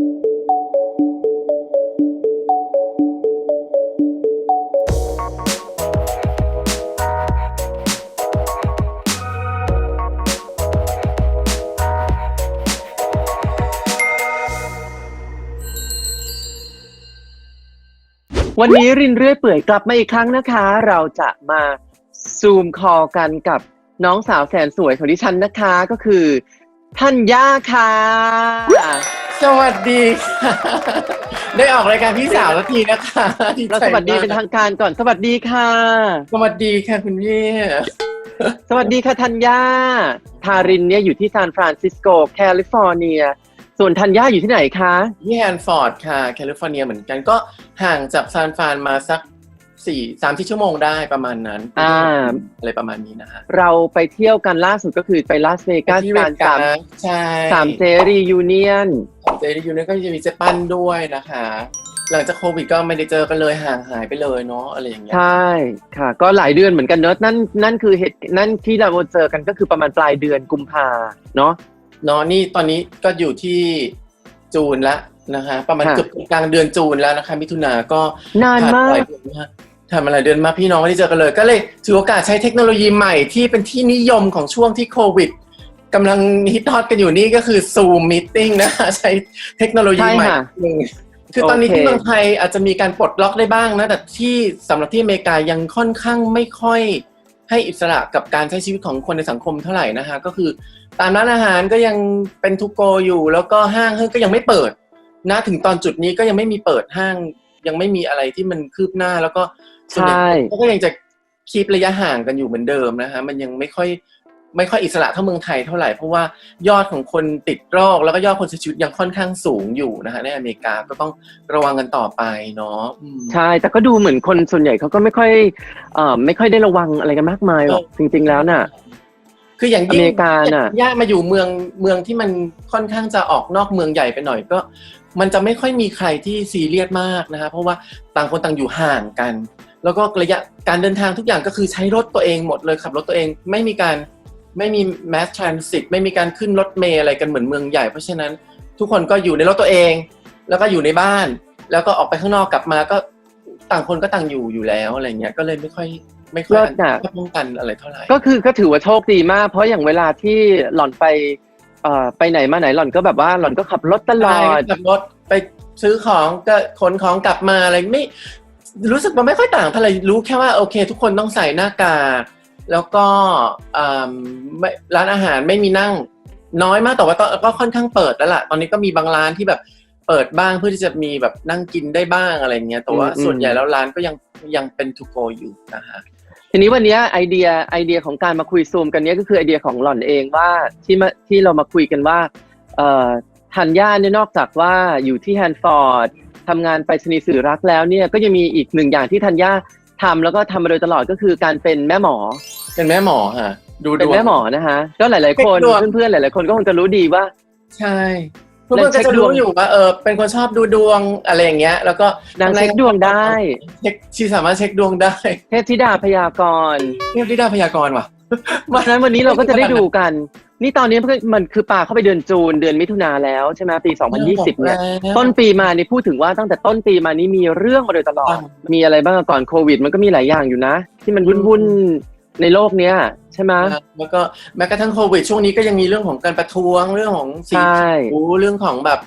วันนี้รินเรื่อยเปื่อยกลับมาอีกครั้งนะคะ เราจะมาซูมคอลกันกับน้องสาวแสนสวยของดิฉันนะคะก็คือทัญญาค่ะ สวัสดีค่ะได้ออกรายการพี่สาวแล้วทีนะคะดีแล้วใจสวัสดีมากเป็นทางการก่อนสวัสดีค่ะ สวัสดีค่ะคุณพี่สวัสดีค่ะทัญญาทารินเนี่ยอยู่ที่ซานฟรานซิสโกแคลิฟอร์เนีย ส่วนทัญญาอยู่ที่ไหนคะที่แฮนฟอร์ดค่ะแคลิฟอร์เนียเหมือนกันก็ห่างจากซานฟรานมาสักสี่สามที่ชั่วโมงได้ประมาณนั้นอ่าอะไรประมาณนี้นะฮะเราไปเที่ยวกันล่าสุดก็คือไปลาสเวกัสที่การสามใช่สามเจรียูเนียน เจดียูนี่ก็จะมีเจปั้นด้วยนะคะ หลังจากโควิดก็ไม่ได้เจอกันเลยห่างหายไปเลยเนาะอะไรอย่างเงี้ยใช่ค่ะ ก็หลายเดือนเหมือนกันเนอะนั่นนั่นคือเหตุนั่นที่เราเจอกันก็คือประมาณปลายเดือนกุมภาเนาะเนาะนี่ตอนนี้ก็อยู่ที่จูนละนะคะ ประมาณค่ะเกือบกลางเดือนจูนแล้วนะคะ มิถุนาก็นานมาผ่หลกยเดือนมากทำอะไรเดือนมากพี่น้องไม่ได้เจอกันเลย ก็เลยถือโอกาสใช้เทคโนโลยีใหม่ที่เป็นที่นิยมของช่วงที่โควิด กำลังฮิตฮอตกันอยู่นี่ก็คือ Zoom Meeting นะคะใช้เทคโนโลยีใหม่ใช่ค่ะหนึ่งคือตอนนี้โอเคที่เมืองไทยอาจจะมีการปลดล็อกได้บ้างนะ แต่ที่สำหรับที่อเมริกายังค่อนข้างไม่ค่อยให้อิสระกับการใช้ชีวิตของคนในสังคมเท่าไหร่นะคะก็คือ ตามร้านอาหารก็ยังเป็นทุกโกอยู่ แล้วก็ห้างก็ยังไม่เปิด นะถึงตอนจุดนี้ก็ยังไม่มีเปิดห้าง ยังไม่มีอะไรที่มันคืบหน้าแล้วก็ส่วนใหญ่ใช่ก็ยังจะคีประยะห่างกันอยู่เหมือนเดิมนะฮะมันยังไม่ค่อย ไม่ค่อยอิสระเท่าเมืองไทยเท่าไหร่เพราะว่ายอดของคนติดโรค แล้วก็ยอดคนเสียชีวิตยังค่อนข้างสูงอยู่นะฮะในอเมริกาก็ต้องระวังกันต่อไปเนาะอืมใช่ แต่ก็ดูเหมือนคนส่วนใหญ่เขาก็ไม่ค่อยเอ่อไม่ค่อยได้ระวังอะไรกันมากมายหรอกจริง ๆแล้วน่ะ คืออย่างยิ่งอเมริกาน่ะย่ามาอยู่เมืองเมืองที่มันค่อนข้างจะออกนอกเมืองใหญ่ไปหน่อยก็ มันจะไม่ค่อยมีใครที่ซีเรียสมากนะฮะเพราะว่าต่างคนต่างอยู่ห่างกันแล้วก็ระยะการเดินทางทุกอย่างก็คือใช้รถตัวเองหมดเลยขับรถตัวเองไม่มีการ ไม่มี mass transit ไม่มีการขึ้นรถเมล์อะไรกันเหมือนเมืองใหญ่ เพราะฉะนั้นทุกคนก็อยู่ในรถตัวเอง แล้วก็อยู่ในบ้าน แล้วก็ออกไปข้างนอกกลับมาก็ต่างคนก็ต่างอยู่อยู่แล้วอะไรเงี้ยก็เลยไม่ค่อยไม่ค่อยเลิศน่ะป้องกันอะไรเท่าไหร่ก็คือก็ถือว่าโชคดีมาก เพราะอย่างเวลาที่หล่อนไปเอ่อไปไหนมาไหนหล่อนก็แบบว่าหล่อนก็ขับรถตลอดขับรถไปซื้อของก็ขนของกลับมาอะไรไม่ รู้สึกมันไม่ค่อยต่างเท่าไหร่รู้แค่ว่าโอเค ทุกคนต้องใส่หน้ากาก แล้วก็อ่าไม่ร้านอาหารไม่มีนั่งน้อยมากแต่ว่าก็ก็ค่อนข้างเปิดแล้วล่ะ ตอนนี้ก็มีบางร้านที่แบบเปิดบ้างเพื่อที่จะมีแบบนั่งกินได้บ้างอะไรเงี้ยแต่ว่าอืมส่วนใหญ่แล้วร้านก็ยังยังเป็นทูโกอยู่นะฮะทีนี้วันเนี้ยไอเดียไอเดียของการมาคุยซูมกันเนี้ยก็คือไอเดียของหล่อนเองว่าที่มาที่เรามาคุยกันว่าเอ่อทัญญาเนี่ยนอกจากว่าอยู่ที่แฮนฟอร์ดทำงานไปรษณีย์สื่อรักแล้วเนี่ยก็ยังมีอีกหนึ่งอย่างที่ทัญญา ทำแล้วก็ทำมาโดยตลอดก็คือการเป็นแม่หมอ เป็นแม่หมอฮะดูดเป็นวง แม่หมอนะคะ ก็หลาย ๆ คนเช็คดวง เพื่อนๆหลาย ๆ คนก็คงจะรู้ดีว่า ใช่เพื่อนๆก็จะรู้อยู่ว่าเออเป็นคนชอบดูดวงอะไรอย่างเงี้ย แล้วก็นางเช็คดวงได้ เช็คชีสามารถเช็คดวงได้เทพธิดาพยากรณ์เทพธิดาพยากรณ์ว่ะ เพราะฉะนั้นวันนี้เราก็จะได้ดูกัน นี่ตอนนี้มันคือปาเข้าไปเดือนจูนเดือนมิถุนาแล้วใช่ไหมปี 2020 เนี่ย ต้นปีมานี่พูดถึงว่าตั้งแต่ต้นปีมานี่มีเรื่องมาโดยตลอด มีอะไรบ้างก่อนโควิด มันก็มีหลายอย่างอยู่นะ ที่มันวุ่นๆในโลกเนี้ยใช่ไหมแล้วก็แม้กระทั่งโควิด ช่วงนี้ก็ยังมีเรื่องของการประท้วงเรื่องของสีใช่ผิวเรื่องของแบบ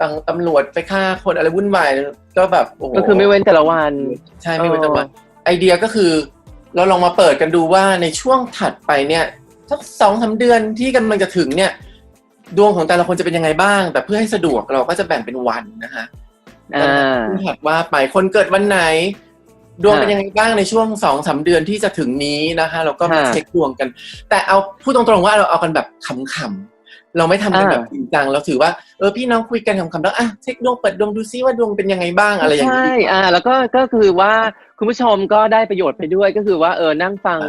ตำตำรวจไปฆ่าคนอะไรวุ่นวายก็แบบโอ้โหก็คือไม่เว้นแต่ละวันใช่ไม่เว้นเออแต่วันไอเดียก็คือ เราลองมาเปิดกันดูว่าในช่วงถัดไปเนี่ย สักสองสาเดือนที่กำลังจะถึงเนี่ย ดวงของแต่ละคนจะเป็นยังไงบ้าง แต่เพื่อให้สะดวกเราก็จะแบ่งเป็นวันนะคะอ่าที่ถัดว่าไปคนเกิดวันไหน ดวงค่ะเป็นยังไงบ้างในช่วงสองสาเดือนที่จะถึงนี้นะคะ เราก็มาค่ะเช็คดวงกัน แต่เอาพูดตรงๆว่าเราเอากันแบบขำๆ เราไม่ทำกันอ่าแบบจริงจังเราถือว่าเออพี่น้องคุยกันขำๆแล้วอะเช็คดวงเปิดดวงดูซิว่าดวงเป็นยังไงบ้างอะไรอย่างใช่นี้อ่าแล้วก็ก็คือว่าคุณผู้ชมก็ได้ประโยชน์ไปด้วยก็คือว่าเออนั่งฟัง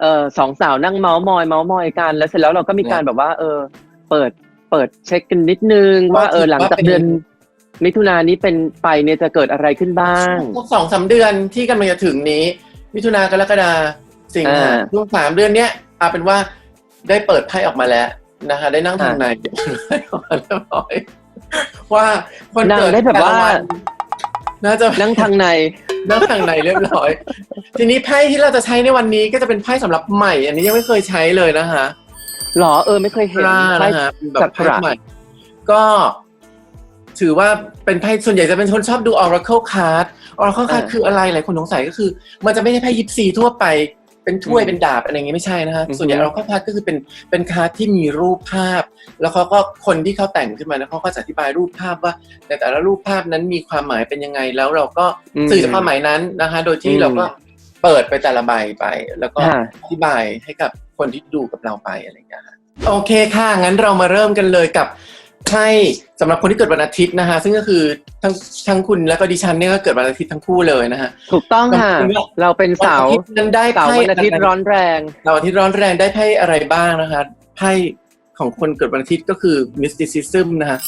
เออสองสาวนั่งเมาส์มอยเมาส์มอยกัน แล้วเสร็จแล้วเราก็มีการแบบว่า เออ เปิดเปิดเช็คกันนิดนึงว่าเออหลังจากเดือนมิถุนายนนี้เป็นไปเนี่ยจะเกิดอะไรขึ้นบ้างช่วงสองสามเดือนที่กำลังจะถึงนี้ มิถุนากรกฎาสิงหาอ่าช่วงสามเดือนเนี้ยเอาเป็นว่าได้เปิดไพ่ออกมาแล้ว นะคะได้นั่งทางในเรียบร้อยว่าคนนางเกิดได้แบบว่าต่ละนน่าจะนั่งทางในนั่งทางในเรียบร้อย ทีนี้ไพ่ที่เราจะใช้ในวันนี้ก็จะเป็นไพ่สำหรับใหม่ อันนี้ยังไม่เคยใช้เลยนะคะหรอเออไม่เคยเห็นกล้าไพ่นะฮะเป็นแบบสักไพ่ระใหม่ ก็ถือว่าเป็นไพ่ส่วนใหญ่จะเป็นคนชอบดู Oracle Card Oracle Card คืออะไรหลายคนสงสัยก็คือ มันจะไม่ใช่ไพ่ยิปซีทั่วไป เป็นถ้วยเป็นดาบอะไรอย่างงี้ไม่ใช่นะฮะส่วนใหญ่ Oracle Card ก็คือเป็นเป็นคาร์ดที่มีรูปภาพ แล้วเขาก็คนที่เขาแต่งขึ้นมานะเขาก็จะอธิบายรูปภาพว่าในแต่ละรูปภาพนั้นมีความหมายเป็นยังไงแล้วเราก็มสื่อจากความหมายนั้นนะคะ โดยที่อืมเราก็เปิดไปแต่ละใบไป แล้วก็ค่ะอธิบายให้กับคนที่ดูกับเราไปอะไรอย่างเงี้ยค่ะโอเคค่ะงั้นเรามาเริ่มกันเลยกับ ไพ่สำหรับคนที่เกิดวันอาทิตย์นะคะ ซึ่งก็คือทั้งทั้งคุณแล้วก็ดิฉันเนี่ยก็เกิดวันอาทิตย์ทั้งคู่เลยนะคะถูกต้องค่ะขอบคุณมากเราเป็นเสาวันอาทิตย์นั้นได้เสาไพ่วันอาทิตย์ร้อนแรงเสาร์อาทิตย์ร้อนแรงได้ไพ่อะไรบ้างนะคะไพ่ของคนเกิดวันอาทิตย์ก็คือ mysticism นะคะ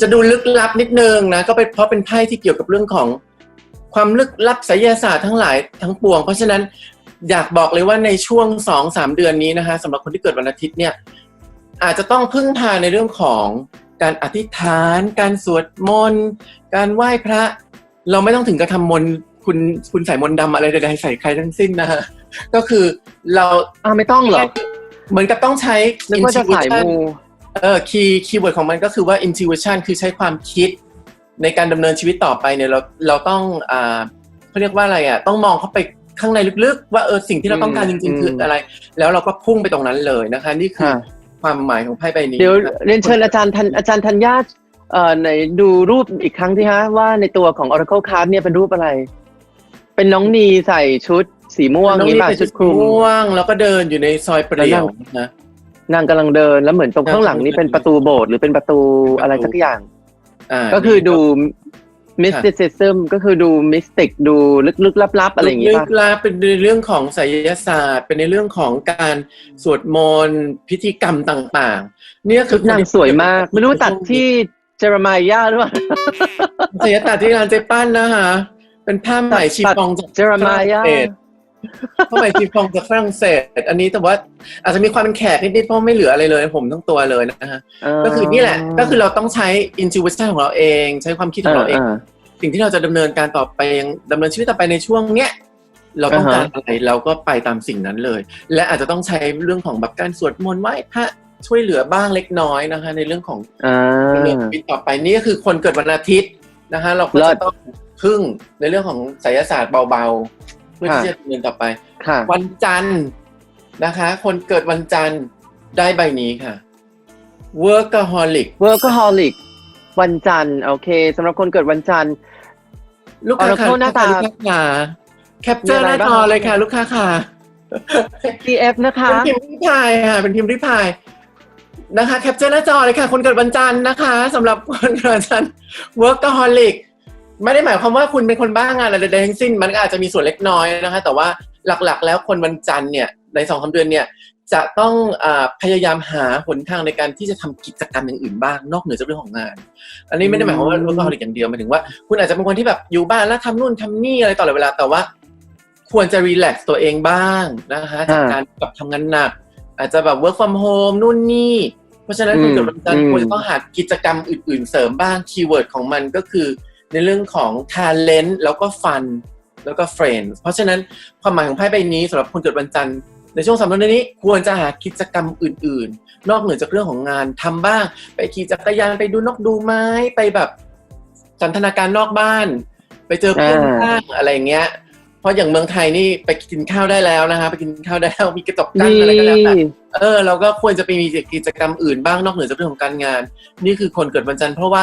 จะดูลึกลับนิดนึงนะก็เป็นเพราะเป็นไพ่ที่เกี่ยวกับเรื่องของความลึกลับไสยศาสตร์ทั้งหลายทั้งปวง เพราะฉะนั้นอยากบอกเลยว่าในช่วงสองสามเดือนนี้นะคะสำหรับคนที่เกิดวันอาทิตย์เนี่ยอาจจะต้องพึ่งพาในเรื่องของ การอธิษฐาน การสวดมนต์การไหว้พระ เราไม่ต้องถึงกระทำมนต์คุณคุณใส่มนต์ดำอะไรใดๆใส่ใครทั้งสิ้นนะฮะก็คือเราอ้าวไม่ต้องเหรอเหมือนกับต้องใช้ นึกว่าจะสายมูเออคีย์คีย์เวิร์ดของมันก็คือว่า intuition คือใช้ความคิด ในการดำเนินชีวิตต่อไปเนี่ยเราเราต้องอ่าเขาเรียกว่าอะไรอะต้องมองเข้าไปข้างในลึกๆ ว่าเออสิ่งที่เราต้องการจริงๆ คืออะไร แล้วเราก็พุ่งไปตรงนั้นเลยนะคะ นี่คือ ค่ะความหมายของไพ่ใบนี้เดี๋ยวเรียนเชิญอาจารย์ทันอาจารย์ธัญญาเอ่อไหนดูรูปอีกครั้งที่ฮะว่าในตัวของ Oracle Card เนี่ยเป็นรูปอะไร เป็นน้องนีใส่ชุดสีม่วงน้องนี้นี่ป่ะใส่ชุชุดดคลุมม่วง แล้วก็เดินอยู่ในซอยเปลี่ยวนะ นางกำลังเดินแล้วเหมือนตรงข้างหลังนี่เป็นประตูโบสถ์หรือเป็นประตูอะไรสักอย่าง อ่าก็คือดู mysticism ก็คือดู mystic ดูลึกๆลับๆ อะไรอย่างงี้ลึป่ะกลาเป็นในเรื่องของไสยศาสตร์ เป็นในเรื่องของการสวดมนต์พิธีกรรมต่างๆ เนี่ยคืชุอดนางสวยมาก ไม่รู้ตัดที่เจอร์มายาหรือเปล่าไสยศาสตร์ที่ร้านเจปั้นนะคะเป็นผ้าไหมชีฟองจากเจอร์มายาฝรั่งเศสผ้าไหมชีฟองจากฝรั่งเศส อันนี้แต่ว่าอาจจะมีความเป็นแขกนิดๆเพราะไม่เหลืออะไรเลย ผมทั้งตัวเลยนะฮะก็คือนี่แหละ ก็คือเราต้องใช้ intuition ของเราเอง ใช้ความคิดของเราเอง สิ่งที่เราจะดำเนินการต่อไปยังดำเนินชีวิตต่อไปในช่วงเนี้ยเราต้องการอะไรเราก็ไปตามสิ่งนั้นเลย และอาจจะต้องใช้เรื่องของแบบการสวดมนต์ไหว้พระช่วยเหลือบ้างเล็กน้อยนะคะ ในเรื่องของอ่าดำเนินชีวิตต่อไปนี่ก็คือคนเกิดวันอาทิตย์นะคะเราก็เลิจะศต้องพึ่งในเรื่องของไสยศาสตร์เบาๆ เพื่อที่ค่ะจะดำเนินต่อไปค่ะวันจันทร์นะคะ คนเกิดวันจันทร์ได้ใบนี้ค่ะ workaholic workaholic วันจันทร์โอเคสำหรับคนเกิดวันจันทร์ ลูกค้าค่ะ Oracle หน้าตา ลูกค้าค่ะแคปเจอร์มีหอะไรน้าบ้าง จอเลยค่ะ ลูกค้าค่ะ CF นะคะ เป็นพิมพ์ริพายค่ะ เป็นพิมพ์ริพายนะคะแคปเจอร์หน้าจอเลยค่ะ คนเกิดวันจันทร์นะคะสำหรับคนเกิดวันจันทร์ workaholic ไม่ได้หมายความว่าคุณเป็นคนบ้างานอะไรใดๆทั้งสิ้น มันก็อาจจะมีส่วนเล็กน้อยนะคะ แต่ว่าหลักๆ แล้วคนวันจันทร์เนี่ยในสองสามเดือนเนี่ย จะต้องอาพยายามหาหนทางในการที่จะทำกิจกรรมอย่างอื่นบ้างนอกเหนือจากเรื่องของงาน อันนี้ไม่ได้หมายความว่าอืม workaholic อย่างเดียวหมายถึงว่า คุณอาจจะเป็นคนที่แบบอยู่บ้านแล้วทำนู่นทำนี่อะไรตลอดเวลาแต่ว่า ควรจะรีแลกซ์ตัวเองบ้างนะคะจากการแบบทำงานหนัก อาจจะแบบ work from home นู่นนี่ เพราะฉะนั้นอืมคุณเกิดวันจันทร์อืมควรจะต้องหากิจกรรมอื่น ๆ เสริมบ้างคีย์เวิร์ดของมันก็คือ ในเรื่องของ talent แล้วก็ fun แล้วก็ friends เพราะฉะนั้นความหมายของไพ่ใบนี้สำหรับคนเกิดวันจันทร์ ในช่วงสามเดือนนี้ควรจะหากิจกรรมอื่น ๆ นอกเหนือจากเรื่องของงานทำบ้าง ไปขี่จักรยานไปดูนกดูไม้ไปแบบสันทนาการนอกบ้าน ไปเจอเพื่อนอ่าบ้างอะไรอย่างเงี้ย เพราะอย่างเมืองไทยนี่ไปกินข้าวได้แล้วนะคะ ไปกินข้าวได้แล้วมีกระจกกั้นนี่อะไรก็แล้วแต่เออเราก็ควรจะไปมีกิจกรรมอื่นบ้างนอกเหนือจากเรื่องของการงาน นี่คือคนเกิดวันจันทร์เพราะว่า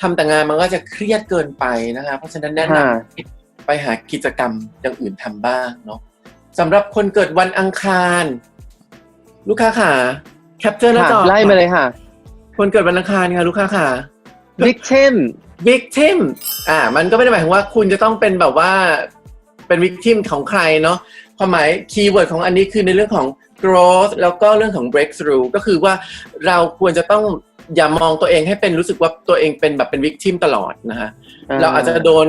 ทำแต่งานมันก็จะเครียดเกินไปนะคะ เพราะฉะนั้นแนะนค่ะำไปหากิจกรรมอย่างอื่นทำบ้างเนาะ สำหรับคนเกิดวันอังคาร ลูกค้าขาแคปเจอร์หน้าค่ะจอไล่มาเลยค่ะ คนเกิดวันอังคารค่ะ ลูกค้าขา victim victim อ่า มันก็ไม่ได้หมายถึงว่าคุณจะต้องเป็นแบบว่าเป็น victim ของใครเนาะความหมายคีย์เวิร์ดของอันนี้คือในเรื่องของ growth แล้วก็เรื่องของ breakthrough ก็คือว่าเราควรจะต้องอย่ามองตัวเองให้เป็นรู้สึกว่าตัวเองเป็นแบบเป็น victim ตลอดนะฮะเราอาจจะโดน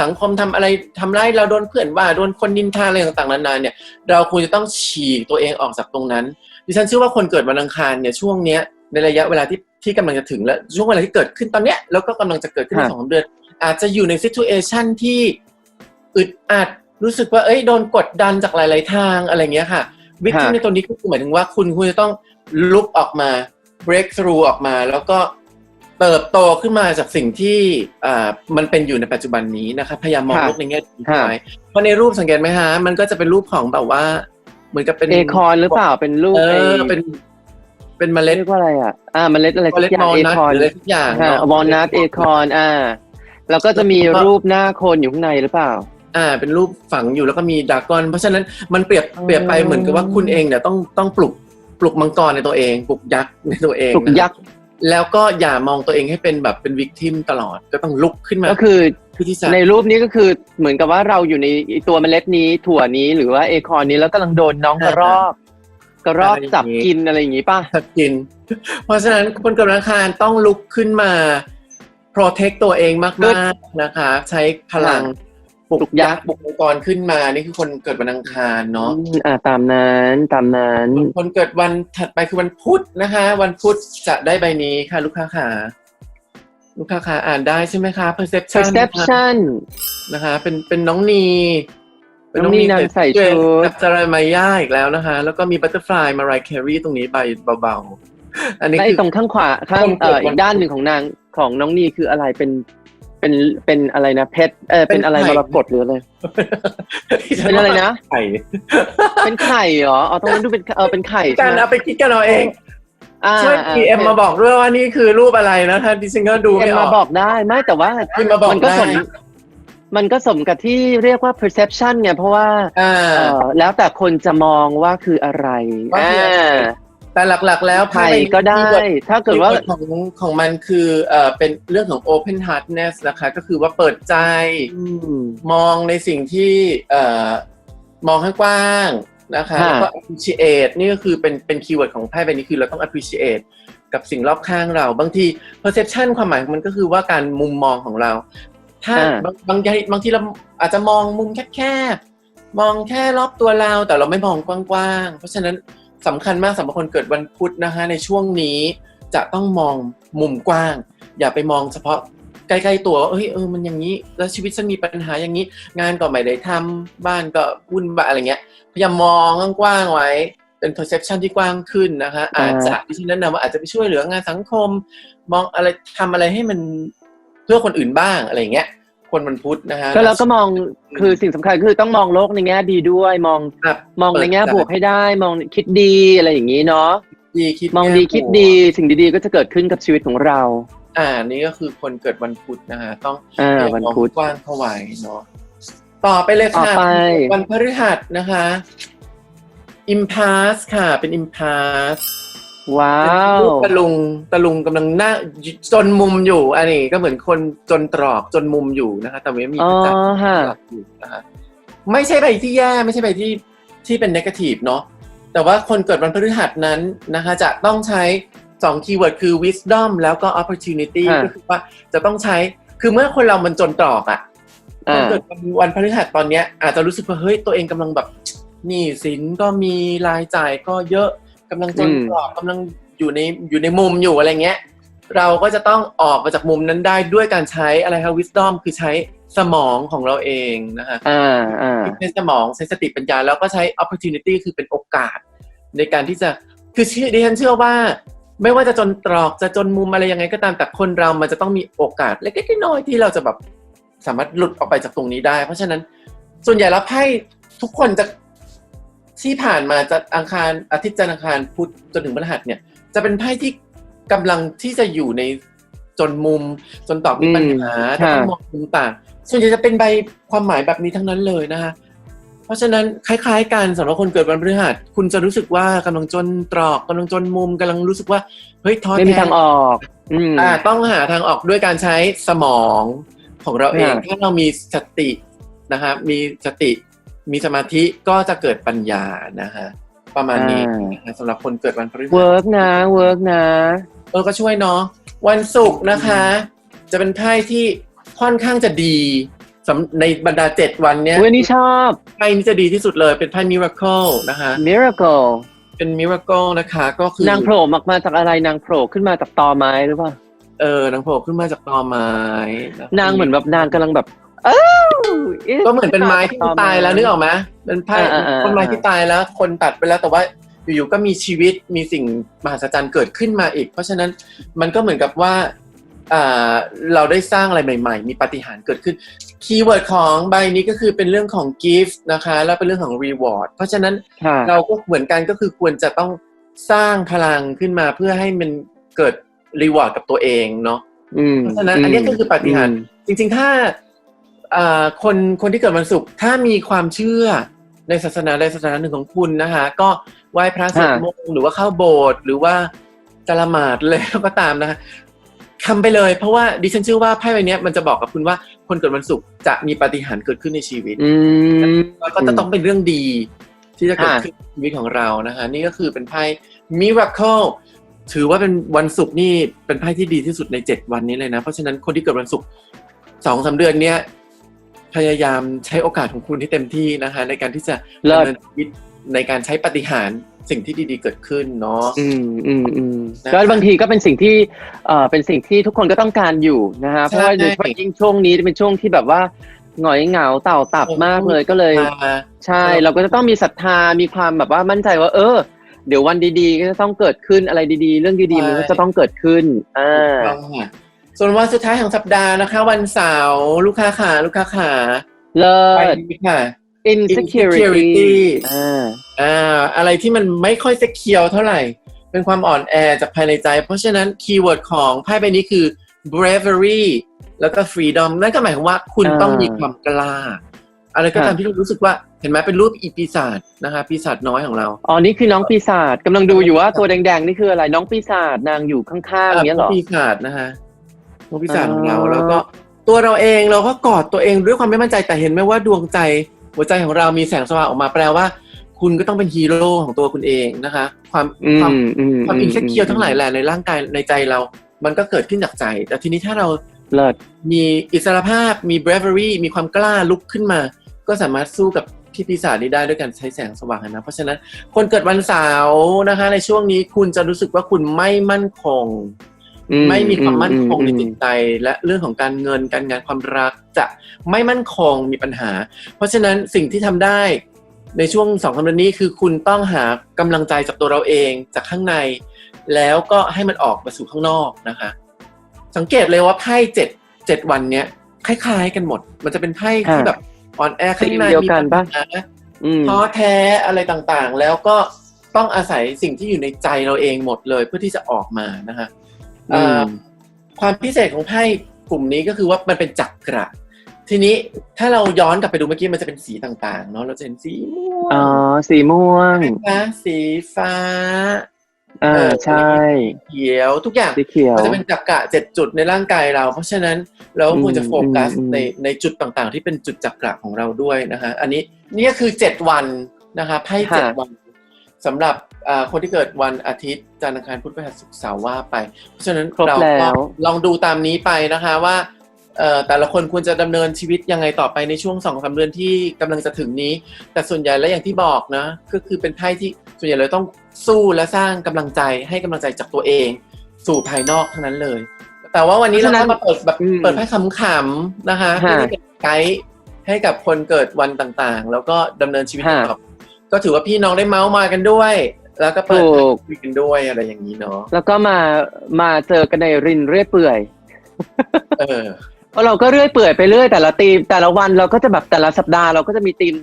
สังคมทำอะไรทำร้ายเราโดนเพื่อนว่าโดนคนนินทาอะไรต่างๆนานาเนี่ย เราควรจะต้องฉีกตัวเองออกจากตรงนั้น ดิฉันเชื่อว่าคนเกิดวันอังคารเนี่ยช่วงเนี้ยในระยะเวลาที่ที่กำลังจะถึงและช่วงเวลาที่เกิดขึ้นตอนเนี้ยแล้วก็กำลังจะเกิดขึ้นในครับสองสามเดือน อาจจะอยู่ในซิทูเอชันที่อึดอัดรู้สึกว่าเอ้ยโดนกดดันจากหลาย ๆ ทางอะไรเงี้ยค่ะ วิกฤตในตัวนี้ก็คือหมายถึงว่าคุณคุณจะต้องลุกออกมา break through ออกมา แล้วก็ เติบโตขึ้นมาจากสิ่งที่อ่ามันเป็นอยู่ในปัจจุบันนี้นะคะพยายามมองค่ะโลกในแง่ดีค่ะไว้เพราะในรูปสังเกตไหมฮะ มันก็จะเป็นรูปของแบบว่า เหมือนกับเป็นเอคอนหรือเปล่าเป็นลูกเอไอ้อเป็นเป็นเมล็ดเรียกว่าอะไรอะอ่าเมล็ดอะไรเมล็ดสักอย่ามองลเอนัทคอนหรืออะไรทุกอย่างค่ะเนาะ วอลนัทเอคอนอ่าแล้วก็จะมีรูปหน้าโคนอยู่ข้างในหรือเปล่า อ่าเป็นรูปฝังอยู่แล้วก็มีดรากอน เพราะฉะนั้นมันเปรียบอ๋อ เปรียบไปเหมือนกับว่าคุณเองเนี่ยต้องต้องปลุกปลุกมังกรในตัวเอง ปลุกยักษ์ในตัวเองปลุกยักษ์ แล้วก็อย่ามองตัวเองให้เป็นแบบเป็นวิกทิมตลอดก็ต้องลุกขึ้นมาก็คือเพื่อที่จะในรูปนี้ก็คือเหมือนกับว่าเราอยู่ในไอ้ตัวเมล็ดนี้ถั่วนี้หรือว่าเอคอนนี้แล้วกำลังโดนน้องกระรอกกระรอกจับกินอะไรอย่างงี้ป่ะทักกิน เพราะฉะนั้นคนเกิดวันอังคารต้องลุกขึ้นมา protect ตัวเองมากๆนะคะ ใช้พลัง ปลุกยักษ์ปลุกมังกรขึ้นมา นี่คือคนเกิดวันอังคารเนาะอืมอ่าตามนั้นตามนั้น คนเกิดวันถัดไปคือวันพุธนะคะ วันพุธจะได้ใบนี้ค่ะ ลูกค้าขาลูกค้าขาอ่านได้ใช่ไหมคะ perception นะคะ perception นะคะ เป็นเป็นน้องนีน้องนีนางใส่ชุดกับจารายมาย่าอีกแล้วนะคะ แล้วก็มีบัตเตอร์ฟลายมารายแครีตรงนี้ใบเบาๆอันนี้และคืไอ้อตรงข้างขวาข้างคนเกิเอ่ดอวันอีกด้านหนึ่งของนางของน้องนี่คืออะไรเป็น เป็นเป็นอะไรนะเพชรเออเป็นอะไรเป็นไข่มรกตหรืออะไรเป็นอะไรนะไข่เป็นไข่เหรอเอาตรงนั้นดูเป็นเออเป็นไข่การใช่ไหมเอาไปคิดกันเอาเองอ่าช่วยอ่า PM มาบอกด้วยว่านี่คือรูปอะไรนะถ้าดิฉันก็ดูเอ็ไม่มอมาอกบอกได้ไม่แต่ว่าพิมพ์มาบอกมันก็ได้สมมันก็สมกับที่เรียกว่า perception ไงเพราะว่าอ่าเออแล้วแต่คนจะมองว่าคืออะไรว่าคืออะไรอ่า แต่หลักๆ แล้วไข่ก็ได้คีย์เวิร์ถ้าเกิดว่าคีย์วิร์ของของมันคือเอ่อเป็นเรื่องของ open heartness นะคะ ก็คือว่าเปิดใจอืมมองในสิ่งที่เอ่อมองให้กว้างนะคะค่ะแล้วก็ appreciate นี่ก็คือเป็นเป็นคีย์เวิร์ดของไพ่ใบนี้คือเราต้อง appreciate กับสิ่งรอบข้างเรา บางที perception ความหมายของมันก็คือว่าการมุมมองของเรา ถ้าอ่าบางบางทีบางทีเราอาจจะมองมุมแคบๆมองแค่รอบตัวเราแต่เราไม่มองกว้างๆเพราะฉะนั้น สำคัญมากสำหรับคนเกิดวันพุธนะคะ ในช่วงนี้จะต้องมองมุมกว้าง อย่าไปมองเฉพาะใกล้ๆตัวว่าเอ้ยเออมันอย่างนี้ แล้วชีวิตฉันมีปัญหาอย่างนี้ งานก็ไม่ได้ทำบ้านก็วุ่นวายอะไรเงี้ยพยายามมองกว้างๆไว้เป็น perception ที่กว้างขึ้นนะคะอ่าอาจจะที่ฉันแนะนำว่าอาจจะไปช่วยเหลืองานสังคม มองอะไรทำอะไรให้มันเพื่อคนอื่นบ้างอะไรเงี้ย คนมันพุธนะคะก็เราก็มองคือสิ่งสำคัญคือต้องมองโลกในแง่ดีด้วย มองครับมองในแง่เปิดใจบวกให้ได้ มองคิดดีอะไรอย่างนี้เนาะดีคิดมองแง่ดีบวกคิดดีสิ่งดีๆ ก็จะเกิดขึ้นกับชีวิตของเรา อ่านี่ก็คือคนเกิดวันพุธนะคะต้องอ่าเรียกวันมองพุธกว้างเข้าไว้เนาะต่อไปเลยค่ะต่อไปวันพฤหัสนะคะ impasse ค่ะ เป็น impasse ว้าเป็นวรูปตะลุงตะลุงกำลังหน้าจนมุมอยู่ อันนี้ก็เหมือนคนจนตรอกจนมุมอยู่นะคะแต่ไม่มีอ๋อพระจันทร์ฮะหลับอยู่นะคะไม่ใช่ใบที่แย่ไม่ใช่ใบที่ที่เป็นนกาทีฟเนาะแต่ว่าคนเกิดวันพฤหัสนั้นนะคะ จะต้องใช้สองคีย์เวิร์ดคือ wisdom แล้วก็ opportunity ฮะก็คือว่าจะต้องใช้คือเมื่อคนเรามันจนตรอกอะ่ะคนอ่าเกิดวันวันพฤหัสตอนเนี้ยอาจจะรู้สึกว่าเฮ้ยตัวเองกำลังแบบหนี้สินก็มีรายจ่ายก็เยอะ กำลังจนตรอกกำลังอยู่ในอยู่ในมุมอยู่อะไรเงี้ย เราก็จะต้องออกมาจากมุมนั้นได้ด้วยการใช้อะไรคะ wisdom คือใช้สมองของเราเองนะคะอ่าอ่าใช้สมองใช้สติปัญญาแล้วก็ใช้ opportunity คือเป็นโอกาส ในการที่จะคือเชื่อดิฉันเชื่อว่า ไม่ว่าจะจนตรอกจะจนมุมอะไรยังไงก็ตามแต่คนเรามันจะต้องมีโอกาสเล็กๆน้อยๆที่เราจะแบบสามารถหลุดออกไปจากตรงนี้ได้ เพราะฉะนั้นส่วนใหญ่แล้วไพ่ทุกคนจะ ที่ผ่านมาจะอังคารอาทิตย์จันทร์อังคารพุธจนถึงพฤหัสเนี่ย จะเป็นไพ่ที่กำลังที่จะอยู่ในจนมุม จนตอบมีปัญหาอืมจะต้องค่ะมองมุมต่าง ส่วนใหญ่จะเป็นใบความหมายแบบนี้ทั้งนั้นเลยนะคะเพราะฉะนั้นคล้าย ๆกันสำหรับคนเกิดวันพฤหัส คุณจะรู้สึกว่ากำลังจนตรอกกำลังจนมุมกำลังรู้สึกว่าเฮ้ยท้อไม่มีแท้ทางออกอืมอ่าต้องหาทางออกด้วยการใช้สมองของเราเองค่ะถ้าเรามีสตินะคะมีสติ มีสมาธิก็จะเกิดปัญญานะคะประมาณนี้นะคะสำหรับคนเกิดวันพฤหัสเวิร์กนะเวิร์กนะเออก็ช่วยเนาะวันศุกร์นะคะ จะเป็นไพ่ที่ค่อนข้างจะดีสำในบรรดาเจ็ดวันเนี้ยเว้ยนี่ชอบไพ่นี้จะดีที่สุดเลยเป็นไพ่ miracle นะคะ miracle เป็นมิราเคิลนะคะ ก็คือนางโผล่มามาจากอะไรนางโผล่ขึ้นมาจากตอไม้หรือเปล่าเออนางโผล่ขึ้นมาจากตอไม้ะคะนางเหมือนแบบนางกำลังแบบเอ้า ก็เหมือนเป็นไม้ที่ตายแล้วนึกออกไหมเป็นไพ่อ่าอ่าอ่าต้นไม้ที่ตายแล้ว คนตัดไปแล้วแต่ว่าอยู่ๆก็มีชีวิตมีสิ่งมหัศจรรย์เกิดขึ้นมาอีก เพราะฉะนั้นมันก็เหมือนกับว่าอ่าเราได้สร้างอะไรใหม่ ๆ มีปาฏิหาริย์เกิดขึ้น คีย์เวิร์ดของใบนี้ก็คือเป็นเรื่องของ gift นะคะ แล้วเป็นเรื่องของ reward เพราะฉะนั้นค่ะเราก็เหมือนกันก็คือควรจะต้องสร้างพลังขึ้นมาเพื่อให้มันเกิด reward กับตัวเองเนาะอืมเพราะฉะนั้นอันนี้ก็คือปาฏิหาริย์จริง ๆ ถ้าอ่า คนคนที่เกิดวันศุกร์ถ้ามีความเชื่อในศาสนาใดศาสนาหนึ่งของคุณนะคะ ก็ไหว้พระสวดมนต์หรือว่าเข้าโบสถ์หรือว่าจะละหมาดเลยก็ตามนะคะทำไปเลย เพราะว่าดิฉันเชื่อว่าไพ่ใบเนี้ยมันจะบอกกับคุณว่าคนเกิดวันศุกร์จะมีปาฏิหาริย์เกิดขึ้นในชีวิตอืมแล้วก็จะต้องเป็นเรื่องดี ที่จะเกิดค่ะขึ้นในชีวิตของเรานะคะ นี่ก็คือเป็นไพ่ Miracle ถือว่าเป็นวันศุกร์นี่เป็นไพ่ที่ดีที่สุดในเจ็ดวันนี้เลยนะ เพราะฉะนั้นคนที่เกิดวันศุกร์สองสามเดือนเนี้ย พยายามใช้โอกาสของคุณที่เต็มที่นะคะ ในการที่จะเลิศดำเนินชีวิตในการใช้ปาฏิหารย์สิ่งที่ดีๆเกิดขึ้นเนาะอืมอืมอืมนะคะ ก็บางทีก็เป็นสิ่งที่เอ่อเป็นสิ่งที่ทุกคนก็ต้องการอยู่นะฮะเพราะว่าใช่โดยเฉพาะยิ่งช่วงนี้เป็นช่วงที่แบบว่าหงอยเหงาเต่าตับมากเลยก็เลย มา ใช่ เราก็จะต้องมีศรัทธา มีความแบบว่ามั่นใจว่า เออ เดี๋ยววันดีๆ ก็จะต้องเกิดขึ้นอะไรดีๆ เรื่องดีๆ มันก็จะต้องเกิดขึ้น อ่าต้องค่ะ ส่วนวันสุดท้ายของสัปดาห์นะคะ วันเสาร์ลูกค้าขาลูกค้าขาเลิไปศนี้ค่ะ insecurity insecurity อ่าอ่าอะไรที่มันไม่ค่อยเซ็กเคียวเท่าไหร่ เป็นความอ่อนแอจากภายในใจ เพราะฉะนั้นคีย์เวิร์ดของไพ่ใบนี้คือ bravery แล้วก็ freedom นั่นก็หมายความว่าคุณอ่าต้องมีความกล้า อะไรก็ตามค่ะที่เรารู้สึกว่าเห็นไหมเป็นรูปอีปีศาจนะคะปีศาจน้อยของเรา อ๋อนี่คือน้องปีศาจกำลังดูอยู่ว่าตัวแดงๆ นี่คืออะไรน้องปีศาจนางอยู่ข้างๆเนี้ยเหรอ ปีศาจนะคะ นกปีศาจของเราอ่าแล้วก็ตัวเราเองเราก็กอดตัวเองด้วยความไม่มั่นใจแต่เห็นไหมว่าดวงใจหัวใจของเรามีแสงสว่างออกมาแปลว่า คุณก็ต้องเป็นฮีโร่ของตัวคุณเองนะคะ ความอืความมอืมความอินเซ็กเคียวทั้งหลายแหละในร่างกายในใจเรา มันก็เกิดขึ้นจากใจ แต่ทีนี้ถ้าเราเลิศมีอิสรภาพมี bravery มีความกล้าลุกขึ้นมา ก็สามารถสู้กับที่ปีศาจนี้ได้ด้วยการใช้แสงสว่างนะ เพราะฉะนั้นคนเกิดวันเสาร์นะคะ ในช่วงนี้คุณจะรู้สึกว่าคุณไม่มั่นคงอื ไม่มีความมั่นคงในอืมจิตใจ และเรื่องของการเงินการงานความรักจะไม่มั่นคงมีปัญหา เพราะฉะนั้นสิ่งที่ทำได้ในช่วงสองสามเดือนนี้คือคุณต้องหากำลังใจจากตัวเราเองจากข้างใน แล้วก็ให้มันออกมาสู่ข้างนอกนะคะ สังเกตเลยว่าไพ่เจ็ดเจ็ดวันเนี้ยคล้าย ๆ กันหมด มันจะเป็นไพ่ที่ค่ะแบบอ่อนแอข้างในธีมเดียวกันปะปัญหาอืมท้อแท้อะไรต่างๆ แล้วก็ต้องอาศัยสิ่งที่อยู่ในใจเราเองหมดเลยเพื่อที่จะออกมานะคะอืมเอ่อ ความพิเศษของไพ่กลุ่มนี้ก็คือว่ามันเป็นจักระ ทีนี้ถ้าเราย้อนกลับไปดูเมื่อกี้มันจะเป็นสีต่างๆ เนาะเราจะเห็นสีม่วงอ๋อสีม่วงนะสีฟ้าอ่าเออใช่เขียวทุกอย่างสีเขียวมันจะเป็นจักระเจ็ดจุดในร่างกายเรา เพราะฉะนั้นเราควรจะโฟกัสอืมอืมในในจุดต่างๆ ที่เป็นจุดจักระของเราด้วยนะคะอันนี้นี่ก็คือเจ็ดวันนะคะไพ่เจ็ดวันสำหรับอ่า คนที่เกิดวันอาทิตย์จันทร์อังคารพุธพฤหัสศุกร์เสาร์ว่าไป เพราะฉะนั้นครบเราแล้ก็วลองดูตามนี้ไปนะคะว่าเอ่อแต่ละคนควรจะดำเนินชีวิตยังไงต่อไปในช่วงสองสามเดือนที่กำลังจะถึงนี้ แต่ส่วนใหญ่แล้วอย่างที่บอกนะก็คือเป็นไพ่ที่ส่วนใหญ่เราต้องสู้และสร้างกำลังใจให้กำลังใจจากตัวเอง สู่ภายนอกเท่านั้นเลย แต่ว่าวันนี้เราเพราะฉะนั้ก็นมาเปิดแบบอืมเปิดไพ่ขำๆนะคะฮะเพื่อที่เป็นไกด์ให้กับคนเกิดวันต่างๆ แล้วก็ดำเนินชีวิตฮะต่อก็ถือว่าพี่น้องได้เมาส์มากันด้วย แล้วก็เปิดถูกคุยกันด้วยอะไรอย่างนี้เนาะแล้วก็มามาเจอกันในรินเรื่อยเปื่อยเออเพราะเราก็เรื่อยเปื่อยไปเรื่อยแต่ละตีมแต่ละวันเราก็จะแบบแต่ละสัปดาห์เราก็จะมีตีม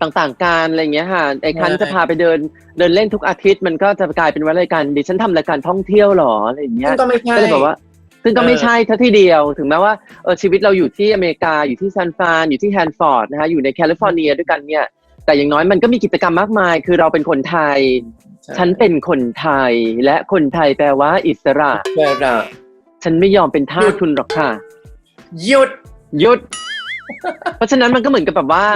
ต่างๆ การอะไรอย่างเงี้ยค่ะไอ้คันใช่จะพาไปเดินเดินเล่นทุกอาทิตย์มันก็จะกลายเป็นว่ารายการดิฉันทำรายการท่องเที่ยวหรออะไรอย่างเงี้ซึ่ยงก็ไม่ใช่ก็เลยแบบว่า ซึ่งก็เออไม่ใช่ทัทีเดียวถึงแม้ว่าเออชีวิตเราอยู่ที่อเมริกาอยู่ที่ซานฟรานอยู่ที่แฮนฟอร์ดนะคะอยู่ในแคลิฟอร์เนียด้วยกันเนี่ยแต่อย่างน้อยมันก็มีกิจกรรมมากมาย คือเราเป็นคนไทยใช่ ฉันเป็นคนไทยและคนไทยแปลว่า อิสระเวลาฉันไม่ยอมเป็นทาหยุสดคุณหรอกค่ะ หยุดหยุด เพราะฉะนั้นมันก็เหมือนกับแบบว่า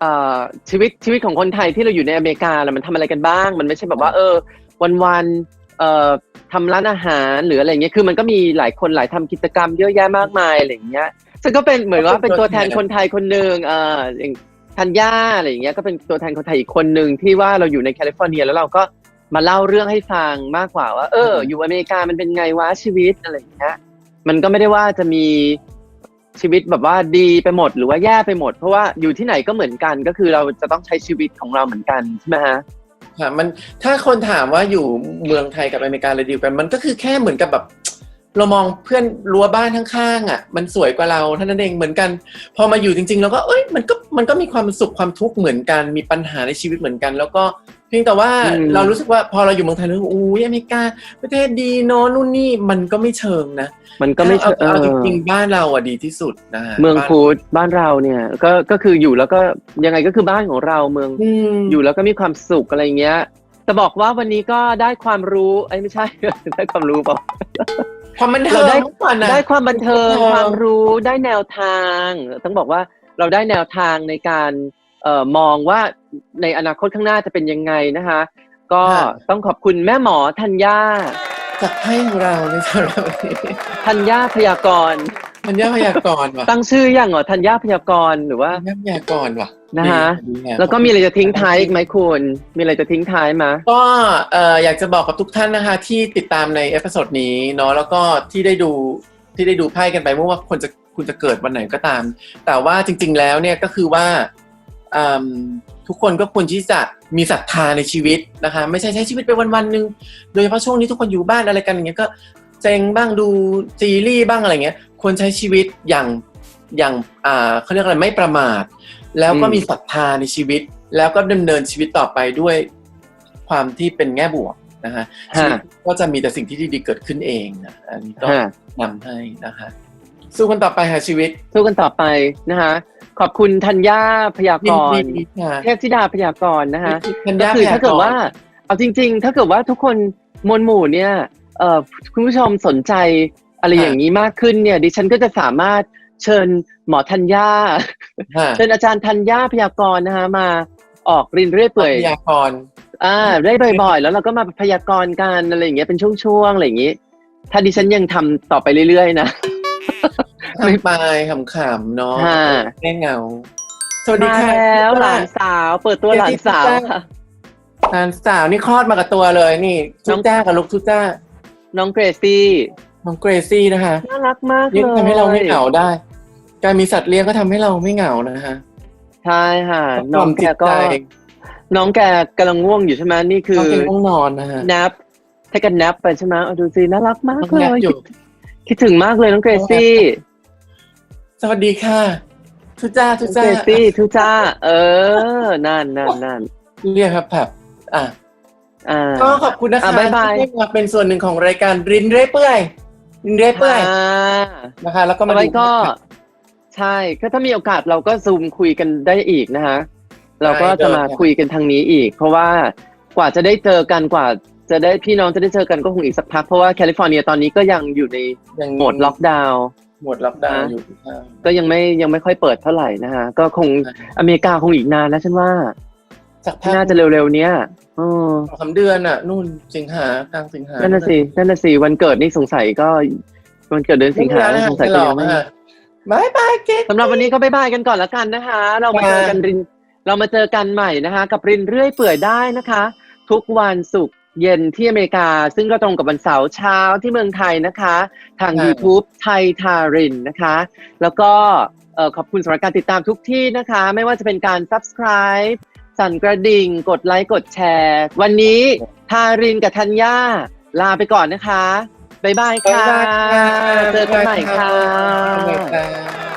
เอ่อชีวิตชีวิตของคนไทยที่เราอยู่ในอเมริกาแล้วมันทำอะไรกันบ้าง มันไม่ใช่แบบว่า เออ วันวันๆเอ่อทำร้านอาหารหรืออะไรเงี้ยคือมันก็มีหลายคนหลายทำกิจกรรมเยอะแยะมากมายอะไรอย่างเงี้ยซึ่งก็เป็นเหมือนว่าเป็นตัวแทนคนไทยคนหนึ่งเอ่ออย่าง ธัญญาอะไรอย่างเงี้ยก็เป็นตัวแทนคนไทยอีกคนหนึ่งที่ว่าเราอยู่ในแคลิฟอร์เนีย แล้วเราก็มาเล่าเรื่องให้ฟังมากกว่าว่า เออ อยู่อเมริกามันเป็นไงวะชีวิตอะไรอย่างเงี้ยมันก็ไม่ได้ว่าจะมีชีวิตแบบว่าดีไปหมดหรือว่าแย่ไปหมด เพราะว่าอยู่ที่ไหนก็เหมือนกันก็คือเราจะต้องใช้ชีวิตของเราเหมือนกันใช่ไหมฮะค่ะมันถ้าคนถามว่าอยู่เมืองไทยกับอเมริกาอะไรดีกว่ากัน มันก็คือแค่เหมือนกับแบบ เรามองเพื่อนรั้วบ้านข้างๆอะ มันสวยกว่าเราเท่านั้นเองเหมือนกัน พอมาอยู่จริงๆเราก็เอ้ยมันก็มันก็มีความสุขความทุกข์เหมือนกัน มีปัญหาในชีวิตเหมือนกัน แล้วก็เพียงแต่ว่าอืมเรารู้สึกว่าพอเราอยู่เมืองไทยแล้วอู้ยอเมริกาประเทศดีเนอะนู่นนี่มันก็ไม่เชิงนะ มันก็ไม่เอาเอเอาอจริงๆบ้านเราอะดีที่สุดนะฮะเมืองบ้านพุทธบ้านเราเนี่ย ก็ก็คืออยู่แล้วก็ยังไงก็คือบ้านของเราเมืองอืมอยู่แล้วก็มีความสุขอะไรเงี้ย จะบอกว่าวันนี้ก็ได้ความรู้ไอ้ยไม่ใช่ ได้ความรู้เปล่า ความบันเทิเรางได้ทุกวันนะ ได้ความบันเทิงบันเทิง ความรู้ได้แนวทาง ต้องบอกว่าเราได้แนวทางในการเอ่อมองว่าในอนาคตข้างหน้าจะเป็นยังไงนะคะ ก็ต้องขอบคุณแม่หมอธัญญาจากให้ของเราในสำหรับวันนี้ธัญญาพยากร ณ์มันยาพยากรณ์ว่ะตั้งชื่ออย่างเหรอธัญญาพยากรณ์หรือว่ามันยาพยากรณ์ว่ะนะฮะดีดีแล้วก็มีอะไรจะทิ้งท้ายอีกไหมคุณมีอะไรจะทิ้งท้ายไหมก็เอ่ออยากจะบอกกับทุกท่านนะคะ ที่ติดตามในเอพิโซดนี้เนาะแล้วก็ที่ได้ดูที่ได้ดูไพ่กันไปเมื่อว่าคนจะคุณจะเกิดวันไหนก็ตาม แต่ว่าจริง ๆ แล้วเนี่ยก็คือว่าอืมทุกคนก็ควรที่จะมีศรัทธาในชีวิตนะคะ ไม่ใช่ใช้ชีวิตไปวันๆหนึ่งโดยเฉพาะช่วงนี้ทุกคนอยู่บ้านอะไรกันอย่างเงี้ยก็ เซ็งบ้างดูซีรีส์บ้างอะไรเงี้ยควรใช้ชีวิตอย่างอย่างอ่าเขาเรียกอะไรไม่ประมาท แล้วก็อืมมีศรัทธาในชีวิต แล้วก็ดำเนินชีวิตต่อไปด้วยความที่เป็นแง่บวกนะฮะชีวิตก็จะมีแต่สิ่งที่ดีๆเกิดขึ้นเองนะอันนี้ก็ฮะนำให้นะคะสู้กันต่อไปหาชีวิต สู้กันต่อไปนะคะขอบคุณธัญญาพยากยินรดีณ์ค่ะเทพธิดาพยากรณ์นะคะธัญก็ญาคือพยถ้าเกิดว่า เอาจริง ๆ ถ้าเกิดว่าทุกคนมวลหมู่เนี่ยเอ่อ คุณผู้ชมสนใจอะไรอย่างนี้มากขึ้นเนี่ย ดิฉันก็จะสามารถเชิญหมอธัญญาค่ะเชิญอาจารย์ธัญญาพยากรณ์นะคะมาออกรินเรื่อยเปื่อยพยากรณ์อ่าได้บ่อยๆ แล้วเราก็มาพยากรณ์กันอะไรอย่างเงี้ยเป็นช่วงๆอะไรอย่างงี้ ถ้าดิฉันยังทำต่อไปเรื่อยๆ นะทำไปขำๆเนาะค่ะแง่เหงาสวัสดีมาค่ะแล้วหลานสาว เปิดตัวหลานสาวค่ะหลานสาวนี่คลอดมากับตัวเลย นี่น้ทุองจ้ากับลูกทุจ้า น้องเกรซี่ น้องเกรซี่นะคะน่ารักมากเลี้ยงเลยทำให้เราไม่เหงาได้ การมีสัตว์เลี้ยงก็ทำให้เราไม่เหงานะฮะใช่ค่ะคน้อวางมแกจิตก็ใจน้องแกกำลังง่วงอยู่ใช่ไหมนี่คือต้องเป็นต้องนอนนะฮะนับถ้ากันนับไปใช่ไหมเอาดูสิน่ารักมากต้องเลแนบยอยู่คิดถึงมากเลยน้องเกรซี่ สวัสดีค่ะทุจ้าทุน้องจ้าเกรซี่ทุจ้า เออนั่นนั่นนั่นเรียกครับแบบอะอ่า ก็ขอบคุณนะคะอะบ๊ายบายที่ได้มาเป็นส่วนหนึ่งของรายการรินเร่เปื่อยรินเร่เปื่อยอ่านะคะ แล้วก็มาเอาไว้ดูก็ใช่ก็ถ้ามีโอกาสเราก็ซูมคุยกันได้อีกนะคะ เราก็จะมาคุยกันทางนี้อีก เพราะว่ากว่าจะได้เจอกันกว่าจะได้พี่น้องจะได้เจอกันก็คงอีกสักพัก เพราะว่าแคลิฟอร์เนียตอนนี้ก็ยังอยู่ในยังโหมดล็อกดาวน์โหมดล็อกดาวน์นะอยู่ค่ะก็ยังไม่ยังไม่ค่อยเปิดเท่าไหร่นะคะก็คงอเมริกาคงอีกนานนะฉันว่า จากภาพน่าจะเร็วๆเนี้ยเออสองสามเดือนอะ นู่นสิงหากลางสิงหานั่นน่ะสินั่นน่ะสิวันเกิดนี่สงสัยก็วันเกิดเดือนสิงหาไม่สมีงสัยแล้ก็วยังไม่นะบายบายเก๊กสำหรับวันนี้ก็บ๊ายบายกันก่อนละกันนะคะ เรามาเจอกันรินเรามาเจอกันใหม่นะคะ กับรินเรื่อยเปื่อยได้นะคะ ทุกวันศุกร์เย็นที่อเมริกา ซึ่งก็ตรงกับวันเสาร์เช้าที่เมืองไทยนะคะ ทาง YouTube ไทยทารินนะคะ แล้วก็เอ่อขอบคุณสำหรับการติดตามทุกที่นะคะ ไม่ว่าจะเป็นการ subscribe สั่นกระดิ่ง กดไลค์ กดแชร์ วันนี้ทารินกับธัญญาลาไปก่อนนะคะ บ๊ายบายบ๊ายค่ะบายค่ะ เจอกันใหม่ค่ะ